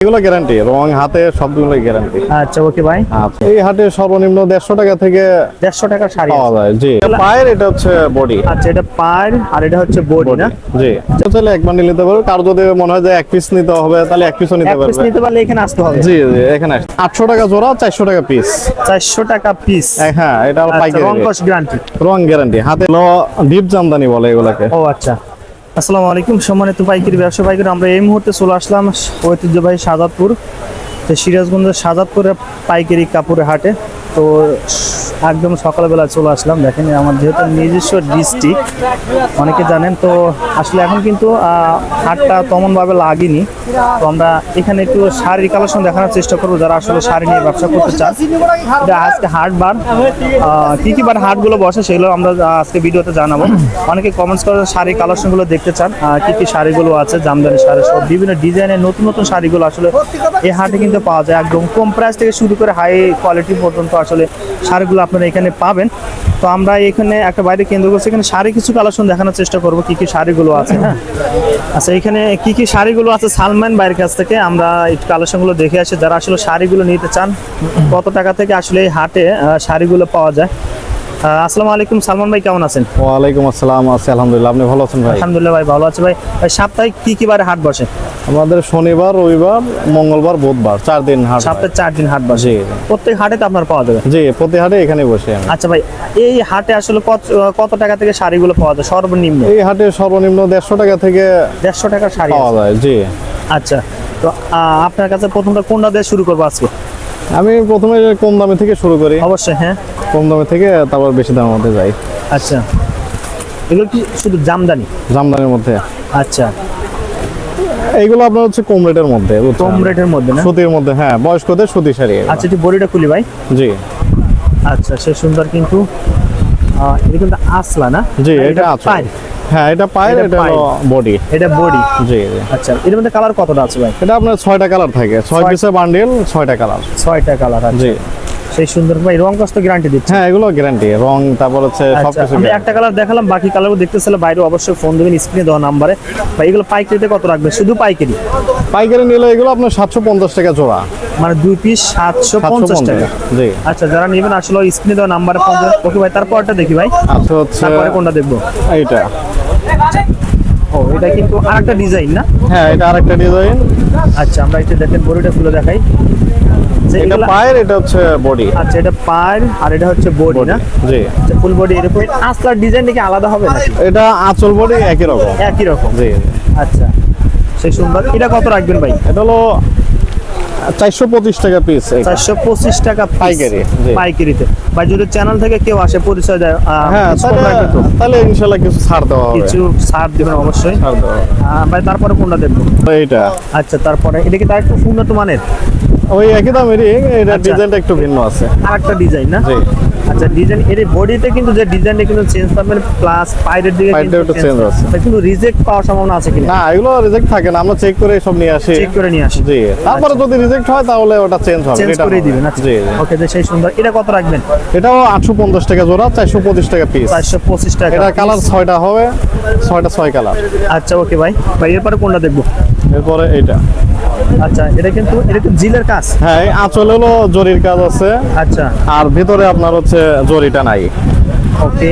এগুলো গ্যারান্টি রং হাতে সবগুলো গ্যারান্টি আচ্ছা ওকে ভাই আচ্ছা। এই হাটে সর্বনিম্ন দেড়শো টাকা থেকে দেড়শো টাকার শাড়ি পাওয়া যায় জি। পায়ের এটা হচ্ছে বডি আচ্ছা এটা পার আর এটা হচ্ছে বডি না? জি। তাহলে এক বান্ডিল নিতে পারবে কার যদি মনে হয় যে এক পিস নিতে হবে তাহলে এক পিসও নিতে এক পিস নিতে পারলে এখানে আসতে হবে। জি জি এখানে আটশো টাকা জোড়া চারশো টাকা পিস চারশো টাকা পিস হ্যাঁ এটা হলো পাইকারি রং। কস গ্যারান্টি রং গ্যারান্টি হাতে ডিপ জামদানি বলে এগুলাকে। ও আচ্ছা। আসসালামু আলাইকুম। সম্মানিত পাইকারি ব্যবসা পাইকারি, আমরা এই মুহূর্তে চলে আসলাম ঐতিহ্যবাহী সাজাদপুর সিরাজগঞ্জের সাজাদপুরের পাইকারি কাপড়ের হাটে। তো একদম সকালবেলা চলে আসলাম। দেখেন আমার যেহেতু নিজস্ব ডিস্ট্রিক্ট, অনেকে জানেন, তো আসলে এখন কিন্তু হাটটা তেমনভাবে লাগেনি। তো আমরা এখানে একটু শাড়ির কালেকশন দেখানোর চেষ্টা করব, যারা আসলে শাড়ি নিয়ে ব্যবসা করতে চান। আজকে হাট বার। কী কি বার হাটগুলো বসে সেগুলো আমরা আজকে ভিডিওতে জানাব। অনেকে কমেন্টস করে শাড়ির কালেকশনগুলো দেখতে চান কী কি শাড়িগুলো আছে, জামদানি শাড়ি সব বিভিন্ন ডিজাইনের নতুন নতুন শাড়িগুলো আসলে এই হাটে কিন্তু পাওয়া যায়। একদম কম প্রাইস থেকে শুরু করে হাই কোয়ালিটি পর্যন্ত আসলে শাড়িগুলো আপনারা এখানে পাবেন। তো আমরা এখানে একটা বাইরে কেন্দ্র করছি। এখানে শাড়ি কিছু কালেকশন দেখানোর চেষ্টা করব, কি কি শাড়িগুলো আছে হ্যাঁ? আচ্ছা এখানে কি কি শাড়িগুলো আছে সালমান বাইরের কাছ থেকে? আমরা একটু কালেকশনগুলো দেখে আসি। যারা আসলে শাড়িগুলো নিতে চান, কত টাকা থেকে আসলে এই হাটে শাড়িগুলো পাওয়া যায়। আসসালামু আলাইকুম সালমান ভাই কেমন আছেন? ওয়ালাইকুম আসসালাম আছি আলহামদুলিল্লাহ আপনি ভালো আছেন ভাই? আলহামদুলিল্লাহ ভাই ভালো আছে ভাই। ভাই সাপ্তাহিক কি কি বারে হাট বসে? আমাদের শনিবার রবিবার মঙ্গলবার বুধবার চার দিন হাট। সপ্তাহে চার দিন হাট বসে। প্রত্যেক হাটে তো আপনার পাওয়া যাবে? জি প্রতি হাটে এখানে বসে আচ্ছা ভাই এই হাটে আসলে কত কত টাকা থেকে শাড়িগুলো পাওয়া যায়? সর্বনিম্ন? এই হাটে সর্বনিম্ন দেড়শো টাকা থেকে দেড়শো টাকার শাড়ি পাওয়া যায় জি। আচ্ছা তো আপনার কাছে প্রথমটা কোনটা দিয়ে শুরু করব আজকে? আমি প্রথমে কম দামে থেকে শুরু করি। অবশ্যই হ্যাঁ। কম দামে থেকে তারপর বেশি দামের মধ্যে যাই। আচ্ছা। এগুলো কি শুধু জামদানি? জামদানির মধ্যে। আচ্ছা। এইগুলো আপনার হচ্ছে কম রেটের মধ্যে? কম রেটের মধ্যে না? সুতির মধ্যে হ্যাঁ বয়স্কদের সুতি শাড়ি আচ্ছা একটু বডিটা খুলি ভাই। জি। আচ্ছা সে সুন্দর কিন্তু এটা কিন্তু আসলা না? জি এটা পায়ের। হ্যাঁ এটা পায়ের এটা বডি এটা বডি জি আচ্ছা এর মধ্যে কালার কতটা আছে ভাই? এটা আপনার ছয়টা কালার থাকে। ছয় পিসের বান্ডিল ছয়টা কালার ছয়টা কালার আছে জি। সেই সুন্দর ভাই রং কষ্ট গ্যারান্টি দিচ্ছে। হ্যাঁ এগুলো গ্যারান্টি রং তারপর হচ্ছে আচ্ছা সবকিছু আমি একটা কালার দেখালাম বাকি কালারও দেখতেছিল বাইরে অবশ্যই ফোন দেবেন স্ক্রিনে দেওয়া নাম্বারে ভাই এগুলো পাইকারিতে কত রাখবে? শুধু পাইকারি? পাইকারি নিলে এগুলো আপনার সাতশো পঞ্চাশ টাকা জোড়া। মানে দুই পিস সাতশো সাতশো পঞ্চাশ পঞ্চাশ টাকা জি। আচ্ছা যারা নেবেন আসলে স্ক্রিনে দেওয়া নাম্বারে ফোন ওকে ভাই তারপরটা দেখি ভাই। আচ্ছা হচ্ছে তারপরে কোনটা দেখব? এইটা। ও এটা কিন্তু আরেকটা ডিজাইন না? হ্যাঁ এটা আরেকটা ডিজাইন আচ্ছা আমরা এটা দেখেন বডিটা খুলে দেখাই। এটা পায়ের এটা হচ্ছে বডি আচ্ছা এটা পায়ের আর এটা হচ্ছে বডি না? জি। আচ্ছা ফুল বডি এরকম আসলার ডিজাইন কি আলাদা হবে নাকি? এটা আঁচল বডি একই রকম। একই রকম। জি। আচ্ছা সেই সুন্দর। এটা কত রাখবেন ভাই? এটা হলো চারশো পঁচিশ টাকা পিস চারশো পঁচিশ টাকা পাইকারি, পাইকারিতে। ভাই যদি চ্যানেল থেকে কেউ আসে পরিচয় দেয় হ্যাঁ তাহলে ইনশাল্লাহ কিছু ছাড় দেওয়া হবে। কিছু ছাড় দিবেন অবশ্যই। ছাড় দেওয়া। ভাই তারপরে কোনটা দেখব? এইটা। আচ্ছা তারপরে এটা কি তার একটু উন্নত মানের? ওই একই দামেরই এটা আচ্ছা। ডিজাইনটা একটু ভিন্ন আছে। আর একটা ডিজাইন না? জি। আচ্ছা ডিজাইন এর বডিতে কিন্তু যে ডিজাইনটা কিন্তু চেঞ্জ পাবেন প্লাস পাইরের দিকে কিন্তু change আছে। কিন্তু রিজেক্ট পাওয়ার সম্ভাবনা আছে কিনা? না এগুলো রিজেক্ট থাকে না আমরা চেক করে সব নিয়ে আসি। চেক করে নিয়ে আসি। জি তারপরে যদি রিজেক্ট হয় তাহলে ওটা চেঞ্জ হবে চেঞ্জ করে দিবেন আচ্ছা। জি। ওকে যে সেই সুন্দর এটা কত রাখবেন? এটাও আটশো পঞ্চাশ টাকা জোড়া চারশো পঁচিশ টাকা পিস চারশো পঁচিশ টাকা এটা কালার ছয়টা হবে ছয়টা ছয় কালার আচ্ছা ওকে ভাই ভাই এরপরে কোনটা দেখব? এরপরে এটা আচ্ছা এটা কিন্তু এটা কিন্তু জিলের কাজ। হ্যাঁ আঁচল হলো জরির কাজ আছে। আচ্ছা। আর ভিতরে আপনার হচ্ছে জরিটা নাই। ওকে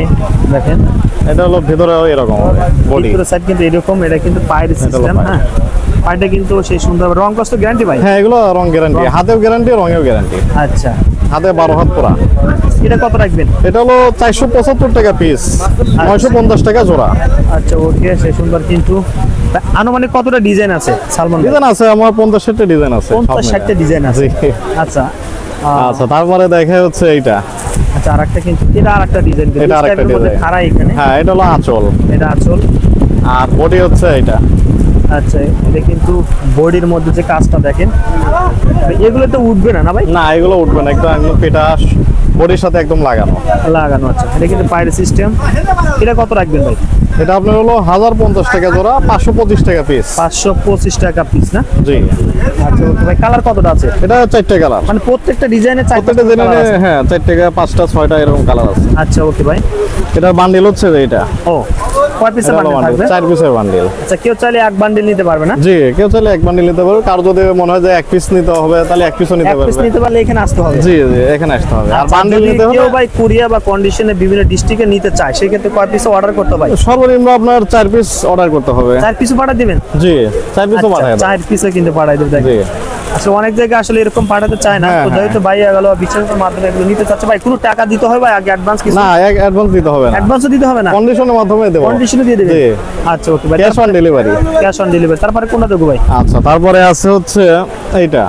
দেখেন। এটা হলো ভিতরে এরকম হবে বডি ভিতরের সাইড কিন্তু এরকম এটা কিন্তু পায়ের সিস্টেম হ্যাঁ। পায়েরটা কিন্তু সেই সুন্দর রং কষ্ট গ্যারান্টি ভাই? হ্যাঁ এগুলো রং গ্যারান্টি হাতেও গ্যারান্টি রঙেও গ্যারান্টি আচ্ছা। হাতে বারো হাত পোড়া। এটা কত রাখবেন? এটা হলো চারশো পঁচাত্তর টাকা পিস নয়শো পঞ্চাশ টাকা জোড়া। আচ্ছা ওকে সেই সুন্দর কিন্তু। আনুমানিক কতটা ডিজাইন আছে সালমান ডিজাইন আছে আমার পঞ্চাশ ষাটটা ডিজাইন আছে সব পঞ্চাশ মিলে। ষাটটা ডিজাইন আছে। আচ্ছা আচ্ছা তারপরে দেখা হচ্ছে এইটা। আচ্ছা আর একটা কিন্তু এটা আর একটা ডিজাইন এটা আরেকটা design। খাড়া এখানে। হ্যাঁ এটা হলো আঁচল। এটা আঁচল। আর বডি হচ্ছে এটা আচ্ছা এটা কিন্তু বডির মধ্যে যে কাজটা দেখেন এগুলো তো উঠবে না না ভাই? না এগুলো উঠবে না একদম পেটাস বডির সাথে একদম লাগানো। লাগানো আছে এটা কিন্তু পায়ের সিস্টেম এটা কত রাখবেন ভাই? এটা আপনার হলো হাজার পঞ্চাশ টাকা জোড়া পাঁচশো পঁচিশ টাকা পিস পাঁচশো পঁচিশ টাকা পিস না? জি। আচ্ছা ভাই কালার কতটা আছে? এটা চারটে কালার মানে প্রত্যেকটা হ্যাঁ চার টাকা পাঁচটা ছয়টা এরকম কালার আছে। আচ্ছা ওকে ভাই। এটার বান্ডিল হচ্ছে যে এটা। ও কয় পিসের এটা হলো বান্ডেল বান্ডিল থাকবে? চার পিসের বান্ডিল আচ্ছা কেউ চাইলে এক বান্ডেল নিতে পারবে না? জি কেউ চাইলে এক বান্ডিল নিতে পারবে। কারও যদি মনে হয় যে এক পিস নিতে হবে তাহলে এক পিসও নিতে এক পিস নিতে পারলে এখানে আসতে হবে। জি জি এখানে আসতে হবে। আর আচ্ছা, যদি নিতে কেউ ভাই কুরিয়া বা কন্ডিশনে বিভিন্ন ডিস্ট্রিক্টে নিতে চায় সেক্ষেত্রে কয় পিস অর্ডার করতে সর্বনিম্ন আপনার চার পিস অর্ডার করতে হবে। চার পিস পাঠা দিবেন? জি চার পিসও আচ্ছা, পাঠায় চার পিসে কিন্তু জি। আসলে অনেক জায়গায় আসলে এরকম পাঠাতে চায় না। হ্যাঁ, তো হ্যাঁ। যেহেতু ভাই গেল বিশ্বাসের মাধ্যমে এগুলো নিতে চাচ্ছে ভাই কোনো টাকা দিতে ভাই? আগে অ্যাডভান্স কিছু? না অ্যাডভান্স দিতে হবে না। অ্যাডভান্সও দিতে হবে না? কন্ডিশনের মাধ্যমে দেবো। কন্ডিশনে দিয়ে দেবে আচ্ছা ওকে ভাই। Cash on delivery cash on delivery তারপরে কোনটা দেবো ভাই? আচ্ছা তারপরে আছে হচ্ছে এইটা।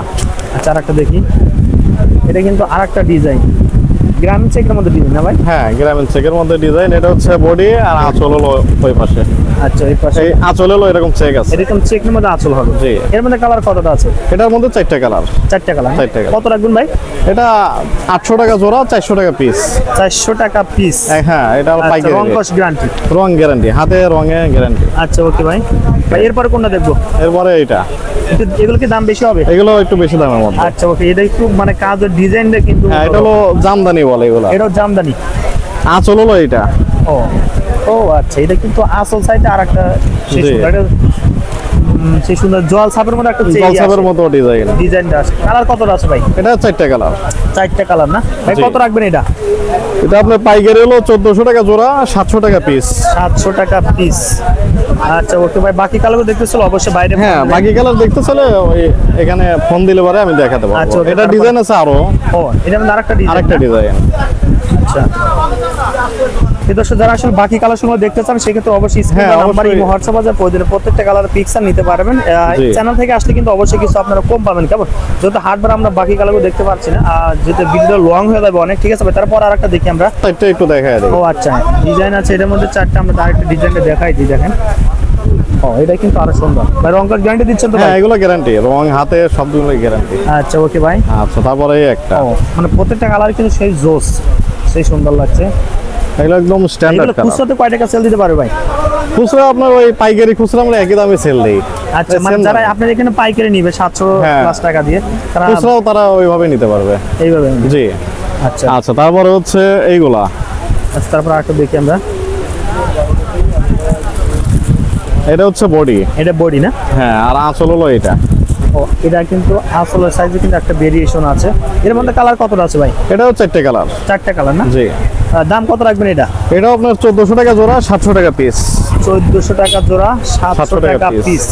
আচ্ছা আরেকটা দেখি। এটা কিন্তু আরেকটা ডিজাইন গ্রামীণ চেকের মধ্যে ডিজাইন না ভাই? হ্যাঁ গ্রামীণ চেকের মধ্যে ডিজাইন এটা হচ্ছে বডি আর আঁচল হলো ওই পাশে। আচ্ছা এই পাশে। এই আঁচল হলো এরকম চেক আছে। এরকম চেকের মধ্যে আঁচল হবে। জি। এর মধ্যে কালার কতটা আছে? এটার মধ্যে চারটা কালার চারটা কালার চারটা colour। কত রাখবেন ভাই? এটা আটশো টাকা জোড়া চারশো টাকা পিস চারশো টাকা পিস হ্যাঁ এটা হলো পাইকারি রং কস গ্যারান্টি রং গ্যারান্টি হাতে রঙে গ্যারান্টি আচ্ছা ওকে ভাই। ভাই এরপরে কোনটা দেখব? এরপরে এটা এগুলো কি দাম বেশি হবে? এগুলো একটু বেশি দামের মধ্যে। আচ্ছা ওকে এটা একটু মানে কাজের ডিজাইনটা কিন্তু হ্যাঁ এটা হলো জামদানি বলে এগুলো। এটাও জামদানি। আঁচল হলো এটা। ও ও আচ্ছা এটা কিন্তু আঁচল সাইডে আর একটা সেই সুন্দর জল সাপের মধ্যে একটা জলসাপের মতো ডিজাইন ডিজাইনটা আছে। কালার কতটা আছে ভাই? এটা চারটা কালার চারটা কালার না? ভাই কত রাখবেন এটা? এটা আপনার পাইকারি হলো চোদ্দশো টাকা জোড়া সাতশো টাকা পিস সাতশো টাকা পিস আচ্ছা ওকে ভাই বাকি কালারগুলো দেখতেছিল? অবশ্যই বাইরে হ্যাঁ বাকি কালার দেখতে চলে ওই এখানে ফোন দিলে পরে আমি দেখাতে আচ্ছা, পারব ওকে, এটা ডিজাইন আছে আরও। ও এটা আরেকটা ডিজাইন আরেকটা ডিজাইন আচ্ছা। দর্শক যারা আসলে বাকি কালারগুলো দেখতে চান সেক্ষেত্রে অবশ্যই স্ক্রিন হ্যাঁ, নাম্বার অবশ্যই। হোয়াটসঅ্যাপ আছে প্রয়োজনে প্রত্যেকটা পিকচার নিতে পারবেন। চ্যানেল থেকে আসলে কিন্তু অবশ্যই কিছু আপনারা কম পাবেন কেমন? যেহেতু হাটবার আমরা বাকি কালারগুলো দেখতে পাচ্ছি না আর যেহেতু ভিডিও লং হয়ে যাবে অনেক ঠিক আছে? তারপর আরেকটা দেখি আমরা। একটু দেখাই ও আচ্ছা। ডিজাইন আছে এটার মধ্যে চারটা আমরা আরেকটা ডিজাইনটা দেখাই দিই দেখেন। ও এটা কিন্তু আরও সুন্দর। ভাই রংকার গ্যারান্টি দিচ্ছেন তো হ্যাঁ ভাই এগুলো গ্যারান্টি রং হাতে সবগুলো গ্যারান্টি আচ্ছা ওকে ভাই আচ্ছা তারপরে একটা। মানে প্রত্যেকটা কালার কিন্তু সেই জোস সেই সুন্দর লাগছে। এগুলো একদম স্ট্যান্ডার্ড কালার খুচরাতে কয় টাকা সেল দিতে পারবে ভাই? খুচরা আপনার ওই পাইকারি খুচরা আমরা একই দামে সেল দিই। আচ্ছা মানে যারা। আপনার এখানে পাইকারি নিবে সাতশো হ্যাঁ। প্লাস টাকা দিয়ে তারা খুচরাও তারা ওইভাবে নিতে পারবে। এইভাবে। জি। আচ্ছা। আচ্ছা তারপরে হচ্ছে এইগুলা। আচ্ছা, তারপর আরেকটা দেখি আমরা। এটা হচ্ছে বডি। এটা বডি না? হ্যাঁ আর আঁচল হলো এটা। ও এটা কিন্তু আসলে সাইজে কিন্তু একটা ভেরিয়েশন আছে। এর মধ্যে কালার কতটা আছে ভাই? এটাও চারটে কালার চারটা কালার না? জি। দাম কত রাখবেন এটা? এটাও আপনার চোদ্দশো টাকা জোড়া সাতশো টাকা পিস চোদ্দশো টাকা জোড়া সাতশো 700 টাকা পিস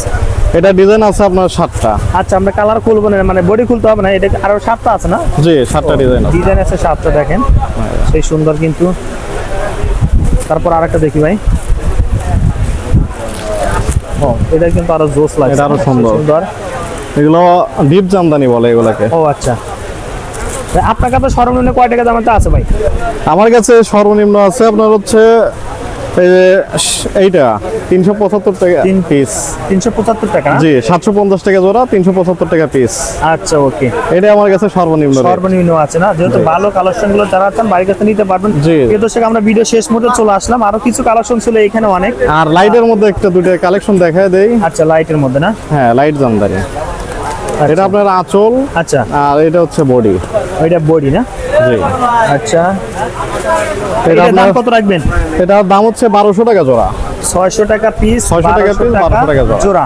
এটা ডিজাইন আছে আপনার সাতটা। আচ্ছা আমরা কালার খুলবো না মানে বডি খুলতে হবে না এটা আরও সাতটা আছে না? জি সাতটা ডিজাইন আছে। ডিজাইন আছে সাতটা দেখেন। সেই সুন্দর কিন্তু। তারপর আরেকটা দেখি ভাই। ও এটা কিন্তু আরও জোস লাগছে। এটা আরও সুন্দর। সুন্দর। এগুলো ডিপ জামদানি বলে এগুলাকে। ও আচ্ছা। আপনার কাছে সর্বনিম্ন কয় টাকা দামের আছে ভাই? আমার কাছে সর্বনিম্ন আছে আপনার হচ্ছে এইটা তিনশো পঁচাত্তর টাকা তিন- পিস তিনশো পঁচাত্তর টাকা? জি সাতশো পঞ্চাশ টাকা জোড়া তিনশো পঁচাত্তর টাকা পিস আচ্ছা ওকে। এটা আমার কাছে সর্বনিম্ন। সর্বনিম্ন আছে না? যেহেতু ভালো কালেকশনগুলো যারা চান বাড়ির কাছে নিতে পারবেন। জি। প্রিয় দর্শক আমরা ভিডিও শেষ মুহূর্তে চলে আসলাম। আরও কিছু কালেকশন ছিল এখানে অনেক। আর লাইটের মধ্যে একটা দুটো কালেকশন দেখায় দেই। আচ্ছা লাইটের মধ্যে না? হ্যাঁ লাইট জামদানি। এটা আপনার আঁচল আচ্ছা। আর এটা হচ্ছে বডি। ওইটা বডি না? জি। আচ্ছা। এটা দাম কত রাখবেন? এটার দাম হচ্ছে বারোশো টাকা জোড়া। ছয়শো টাকা পিস 600 টাকা পিস 1200 টাকা জোড়া।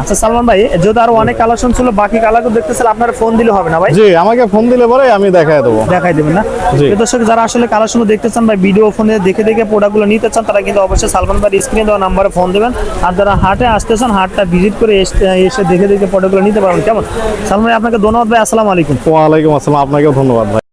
আচ্ছা সালমান ভাই যদি আরও অনেক কালেকশন ছিল বাকি কালারগুলো দেখতেছিল আপনার ফোন দিলে হবে না ভাই? জি আমাকে ফোন দিলে পরে আমি দেখায় দেবো। দেখাই দেবেন না? দর্শক যারা আসলে কালেকশন দেখতে চান বা ভিডিও ফোনে দেখে দেখে প্রোডাক্টগুলো নিতে চান তারা কিন্তু অবশ্যই সালমান ভাই স্ক্রিনে দেওয়া নাম্বারে ফোন দেবেন। আর যারা হাটে আসতে চান হাটটা ভিজিট করে এসে এসে দেখে দেখে প্রোডাক্টগুলো নিতে পারবেন। কেমন? সালমান ভাই আপনাকে ধন্যবাদ ভাই আসসালামু আলাইকুম। ওয়ালাইকুম আসসালাম আপনাকেও ধন্যবাদ ভাই।